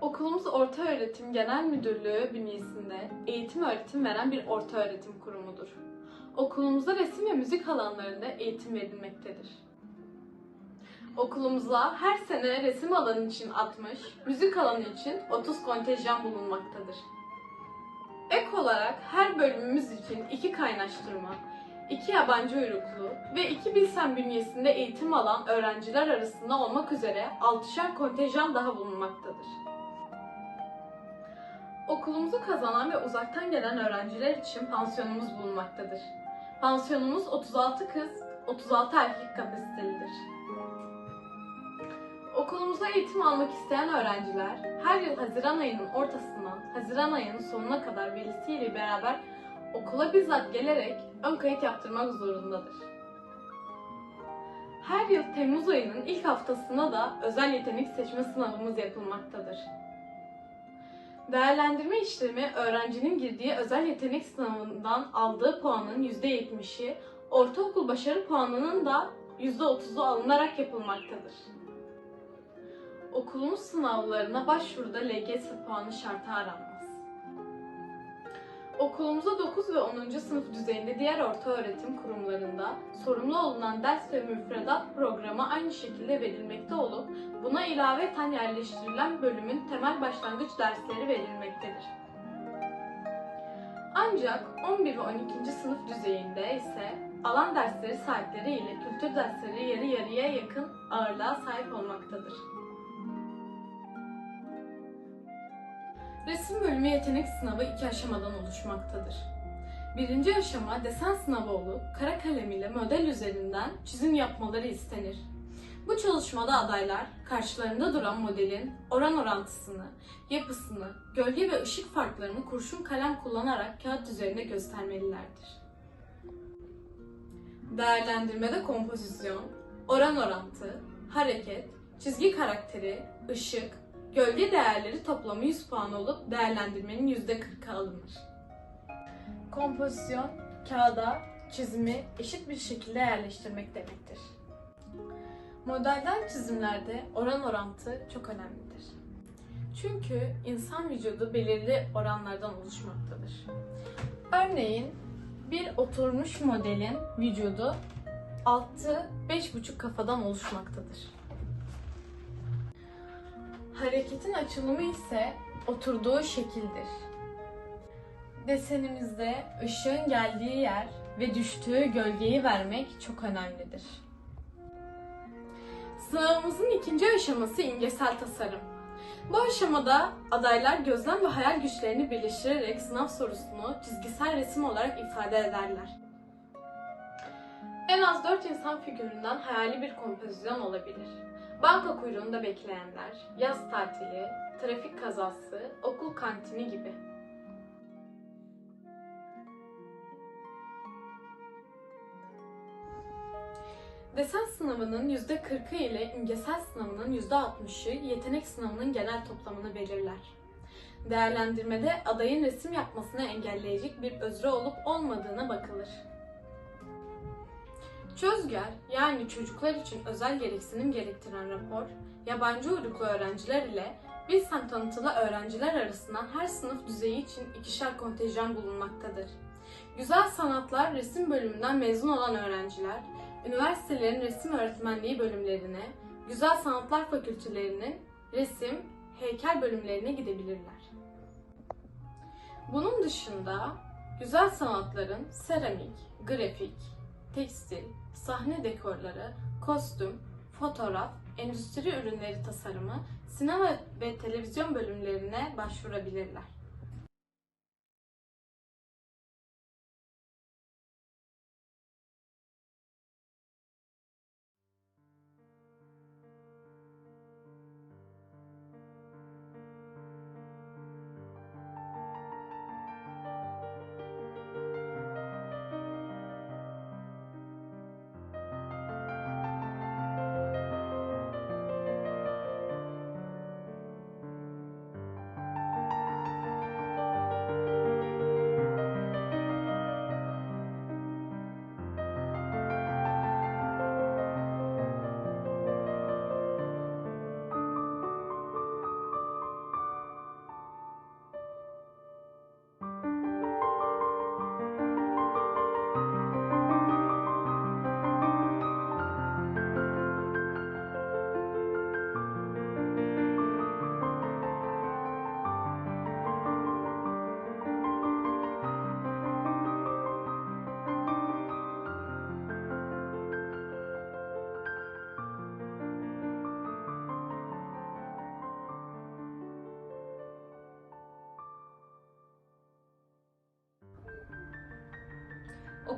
Okulumuz Ortaöğretim Genel Müdürlüğü bünyesinde eğitim öğretim veren bir ortaöğretim kurumudur. Okulumuzda resim ve müzik alanlarında eğitim verilmektedir. Okulumuzda her sene resim alanı için 60, müzik alanı için 30 kontenjan bulunmaktadır. Ek olarak her bölümümüz için iki kaynaştırma, iki yabancı uyruklu ve iki bilsen bünyesinde eğitim alan öğrenciler arasında olmak üzere 6'şer kontenjan daha bulunmaktadır. Okulumuzu kazanan ve uzaktan gelen öğrenciler için pansiyonumuz bulunmaktadır. Pansiyonumuz 36 kız, 36 erkek kapasitelidir. Okulumuzda eğitim almak isteyen öğrenciler her yıl Haziran ayının ortasından Haziran ayının sonuna kadar velisiyle beraber okula bizzat gelerek ön kayıt yaptırmak zorundadır. Her yıl Temmuz ayının ilk haftasında da özel yetenek seçme sınavımız yapılmaktadır. Değerlendirme işlemi öğrencinin girdiği özel yetenek sınavından aldığı puanın %70'i, ortaokul başarı puanının da %30'u alınarak yapılmaktadır. Okulumuz sınavlarına başvuruda LGS puanı şartı aranmaz. Okulumuzda 9 ve 10. sınıf düzeyinde diğer orta öğretim kurumlarında sorumlu olunan ders ve müfredat programı aynı şekilde verilmekte olup buna ilaveten yerleştirilen bölümün temel başlangıç dersleri verilmektedir. Ancak 11 ve 12. sınıf düzeyinde ise alan dersleri sahipleri ile kültür dersleri yarı yarıya yakın ağırlığa sahip olmaktadır. Resim bölümü yetenek sınavı iki aşamadan oluşmaktadır. Birinci aşama desen sınavı olup kara kalem ile model üzerinden çizim yapmaları istenir. Bu çalışmada adaylar karşılarında duran modelin oran orantısını, yapısını, gölge ve ışık farklarını kurşun kalem kullanarak kağıt üzerinde göstermelilerdir. Değerlendirmede kompozisyon, oran orantı, hareket, çizgi karakteri, ışık, gölge değerleri toplamı 100 puan olup değerlendirmenin %40'ı alınır. Kompozisyon, kağıda çizimi eşit bir şekilde yerleştirmek demektir. Modelden çizimlerde oran orantı çok önemlidir. Çünkü insan vücudu belirli oranlardan oluşmaktadır. Örneğin bir oturmuş modelin vücudu 6-5,5 kafadan oluşmaktadır. Hareketin açılımı ise oturduğu şekildir. Desenimizde ışığın geldiği yer ve düştüğü gölgeyi vermek çok önemlidir. Sınavımızın ikinci aşaması imgesel tasarım. Bu aşamada adaylar gözlem ve hayal güçlerini birleştirerek sınav sorusunu çizgisel resim olarak ifade ederler. En az 4 insan figüründen hayali bir kompozisyon olabilir. Banka kuyruğunda bekleyenler, yaz tatili, trafik kazası, okul kantini gibi. Desen sınavının %40'ı ile imgesel sınavının %60'ı yetenek sınavının genel toplamını belirler. Değerlendirmede adayın resim yapmasını engelleyecek bir özrü olup olmadığına bakılır. Çözger yani çocuklar için özel gereksinim gerektiren rapor, yabancı uyruklu öğrenciler ile Bilsen tanıtılı öğrenciler arasından her sınıf düzeyi için ikişer kontenjan bulunmaktadır. Güzel sanatlar resim bölümünden mezun olan öğrenciler, üniversitelerin resim öğretmenliği bölümlerine, güzel sanatlar fakültelerinin resim, heykel bölümlerine gidebilirler. Bunun dışında güzel sanatların seramik, grafik, tekstil, sahne dekorları, kostüm, fotoğraf, endüstri ürünleri tasarımı, sinema ve televizyon bölümlerine başvurabilirler.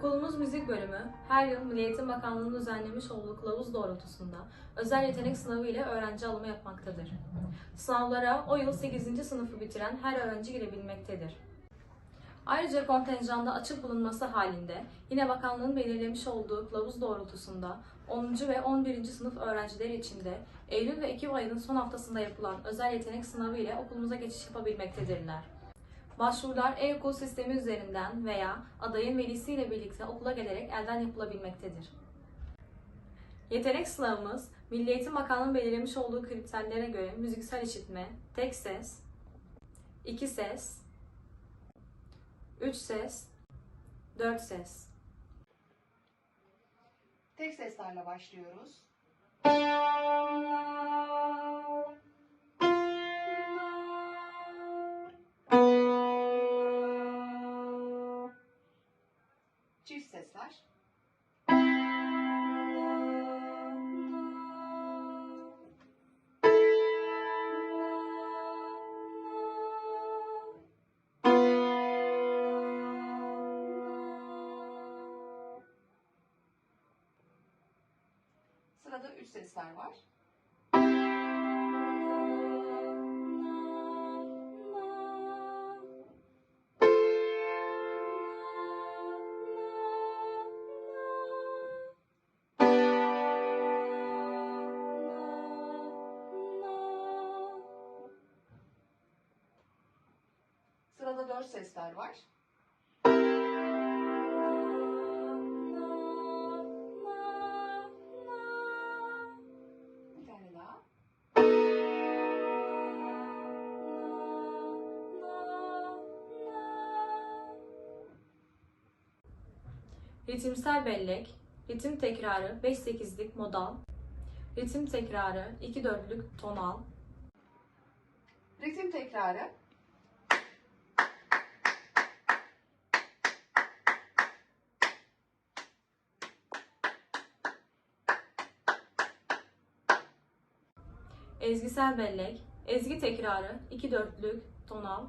Okulumuz müzik bölümü her yıl Milli Eğitim Bakanlığı'nın düzenlemiş olduğu kılavuz doğrultusunda özel yetenek sınavı ile öğrenci alımı yapmaktadır. Sınavlara o yıl 8. sınıfı bitiren her öğrenci girebilmektedir. Ayrıca kontenjanda açık bulunması halinde yine bakanlığın belirlemiş olduğu kılavuz doğrultusunda 10. ve 11. sınıf öğrencileri için de Eylül ve Ekim ayının son haftasında yapılan özel yetenek sınavı ile okulumuza geçiş yapabilmektedirler. Başvurular e-okul sistemi üzerinden veya adayın velisiyle birlikte okula gelerek elden yapılabilmektedir. Yetenek sınavımız, Milli Eğitim Bakanlığı'nın belirlemiş olduğu kriterlere göre müziksel işitme, tek ses, iki ses, üç ses, dört ses. Tek seslerle başlıyoruz. Sesler var. Sırada dört sesler var. Ritimsel bellek, ritim tekrarı 5-8'lik modal, ritim tekrarı 2-4'lük tonal, Ritim tekrarı. ezgisel bellek, ezgi tekrarı 2-4'lük tonal,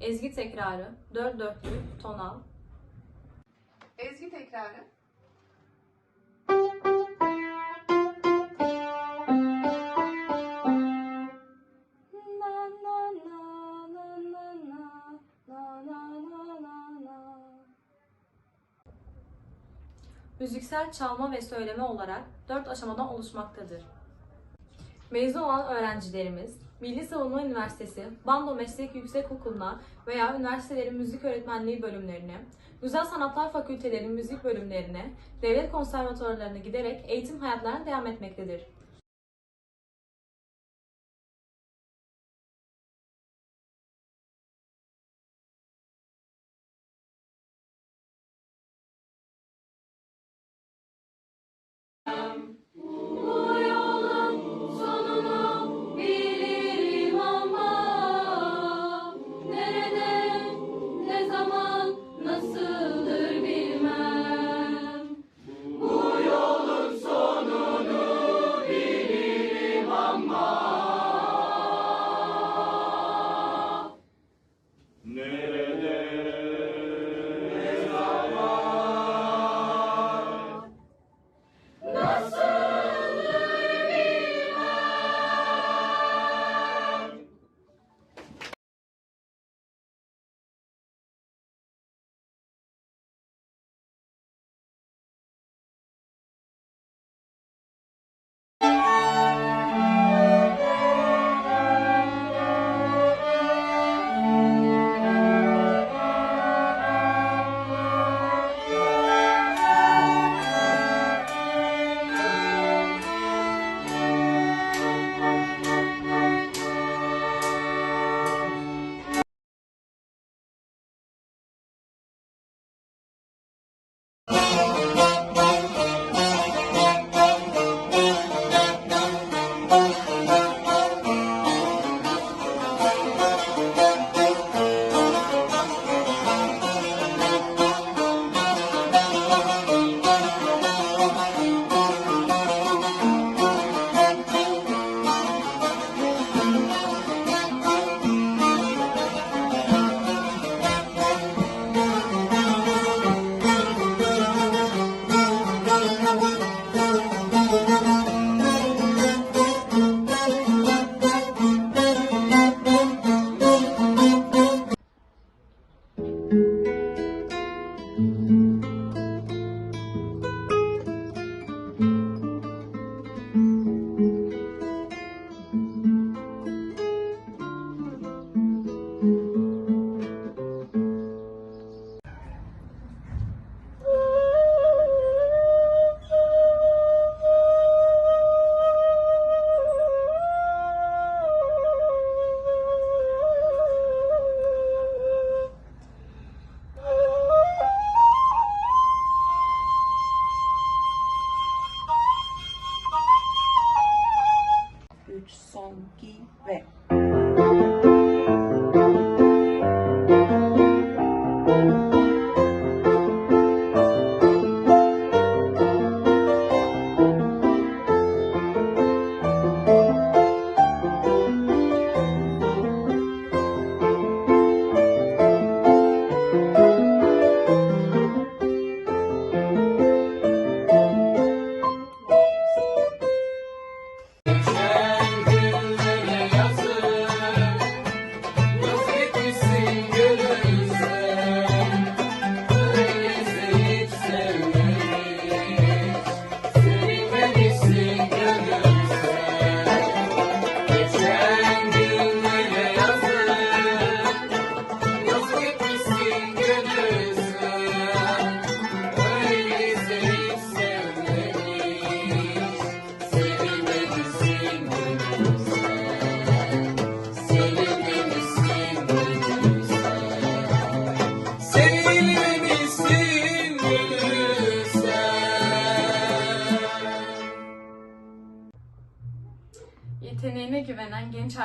ezgi tekrarı 4-4'lük tonal, Ezgi tekrarı. müziksel çalma ve söyleme olarak 4 aşamadan oluşmaktadır. Mezun olan öğrencilerimiz Milli Savunma Üniversitesi Bando Meslek Yüksekokulu'na veya üniversitelerin müzik öğretmenliği bölümlerine, Güzel Sanatlar Fakültelerinin müzik bölümlerine, devlet konservatuarlarına giderek eğitim hayatlarına devam etmektedir.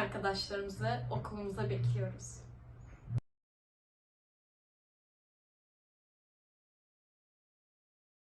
Arkadaşlarımızı okulumuza bekliyoruz.